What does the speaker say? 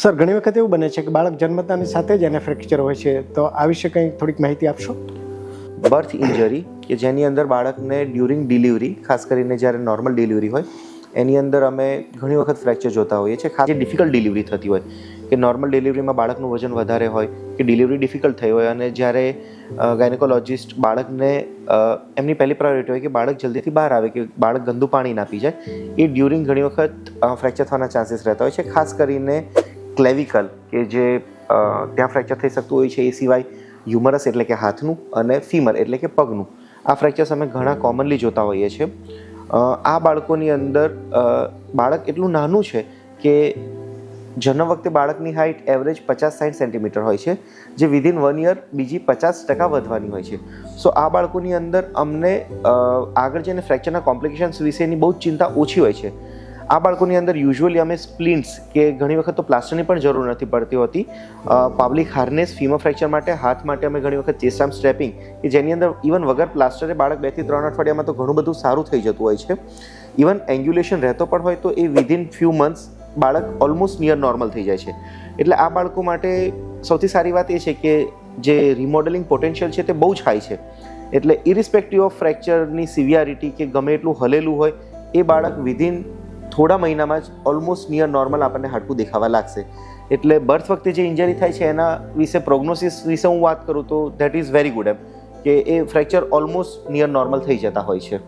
Sir, ઘણી વખત એવું બને છે કે બાળક જન્મતાની સાથે જ એને ફ્રેક્ચર હોય છે. તો આ વિશે કંઈ થોડીક માહિતી આપશો? બર્થ ઇન્જરી, કે જેની અંદર બાળકને ડ્યુરિંગ ડિલિવરી ખાસ કરીને જ્યારે નોર્મલ ડિલિવરી હોય, એની અંદર અમે ઘણી વખત ફ્રેક્ચર જોતા હોઈએ છીએ. ખાસ ડિફિકલ્ટ ડિલિવરી થતી હોય, કે નોર્મલ ડિલિવરીમાં બાળકનું વજન વધારે હોય, કે ડિલિવરી ડિફિકલ્ટ થઈ હોય, અને જ્યારે ગાયનેકોલોજિસ્ટ બાળકને એમની પહેલી પ્રાયોરિટી હોય કે બાળક જલ્દીથી બહાર આવે, કે બાળક ગંદુ પાણી ના પી જાય, એ ડ્યુરિંગ ઘણી વખત ફ્રેક્ચર થવાના ચાન્સીસ રહેતા હોય છે. ખાસ કરીને ક્લેવિકલ કે જે ત્યાં ફ્રેક્ચર થઈ શકતું હોય છે એ સિવાય હ્યુમરસ એટલે કે હાથનું અને ફીમર એટલે કે પગનું. આ ફ્રેક્ચર્સ અમે ઘણા કોમનલી જોતા હોઈએ છીએ. આ બાળકોની અંદર બાળક એટલું નાનું છે કે જન્મ વખતે બાળકની હાઇટ એવરેજ પચાસ સાઠ સેન્ટીમીટર હોય છે જે વિધિન વન યર બીજી પચાસ ટકા વધવાની હોય છે. સો આ બાળકોની અંદર અમને આગળ જઈને ફ્રેક્ચરના કોમ્પ્લિકેશન્સ વિશેની બહુ ચિંતા ઓછી હોય છે. આ બાળકોની અંદર યુઝ્યુઅલી અમે સ્પ્લિન્ટ્સ કે ઘણી વખત તો પ્લાસ્ટરની પણ જરૂર નથી પડતી હોતી. પાબ્લિક હાર્નેસ ફીમર ફ્રેક્ચર માટે, હાથ માટે અમે ઘણી વખત ચેસ્ટામ સ્ટ્રેપિંગ કે જેની અંદર ઇવન વગર પ્લાસ્ટરે બાળક બેથી ત્રણ અઠવાડિયામાં તો ઘણું બધું સારું થઈ જતું હોય છે. ઇવન એંગ્યુલેશન રહેતો પણ હોય તો એ વિધિન ફ્યુ મંથ્સ બાળક ઓલમોસ્ટ નિયર નોર્મલ થઈ જાય છે. એટલે આ બાળકો માટે સૌથી સારી વાત એ છે કે જે રિમોડલિંગ પોટેન્શિયલ છે તે બહુ જ હાઈ છે. એટલે ઇરિસ્પેક્ટિવ ઓફ ફ્રેક્ચરની સિવિયારિટી કે ગમે એટલું હલેલું હોય, એ બાળક વિધિન થોડા મહિનામાં જ ઓલમોસ્ટ નિયર નોર્મલ આપણને હાડકું દેખાવા લાગશે. એટલે બર્થ વખતે જે ઇન્જરી થાય છે, એના વિશે પ્રોગ્નોસિસ વિશે હું વાત કરું તો ધેટ ઇઝ વેરી ગુડ એમ, કે એ ફ્રેક્ચર ઓલમોસ્ટ નિયર નોર્મલ થઈ જતા હોય છે.